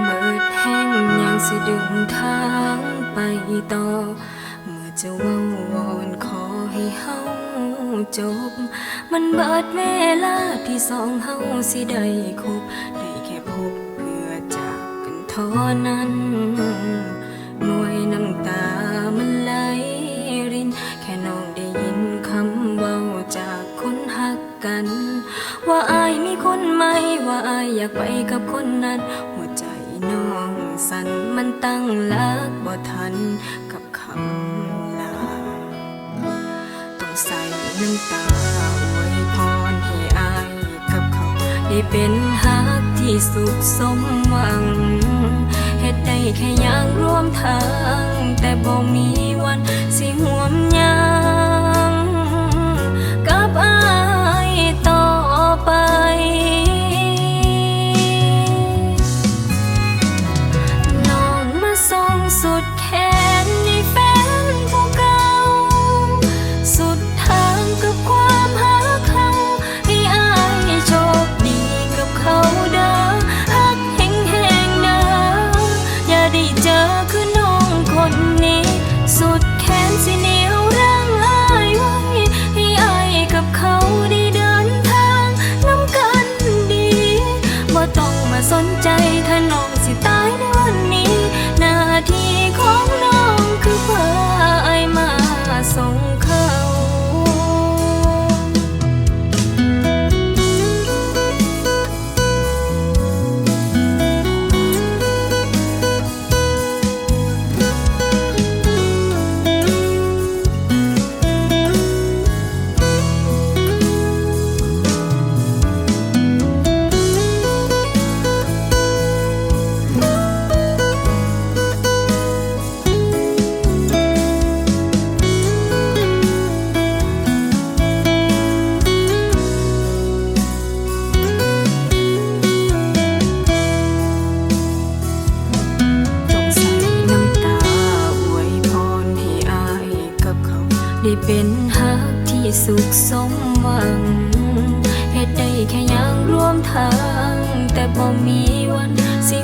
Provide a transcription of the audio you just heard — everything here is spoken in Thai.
เมืดแห้งยังสิดึงทางไปต่อ เมื่อจะว่าวอนขอให้เฮาจบ มันเบิดเวลาที่สองเฮาสิได้คบ ได้แค่พบเพื่อจากกันท่านั้นหน่วยน้ำตามันไหลริน แค่น้องได้ยินคำเบาจากคนหักกัน ว่าอายมีคนไหมว่าอายอยากไปกับคนนั้น น้องสันมันตั้งลักบ่ทันกับคำลา ต้องใส่น้ำตาอวยพรให้อายกับเขา ได้เป็นฮักที่สุขสมหวังเฮ็ดได้แค่อย่างร่วมทาง แต่บ่มีวันสิหวมยัง ได้เป็นฮักที่สุขสมหวังเหตุได้แค่อย่างร่วมทาง แต่บ่มีวันสิ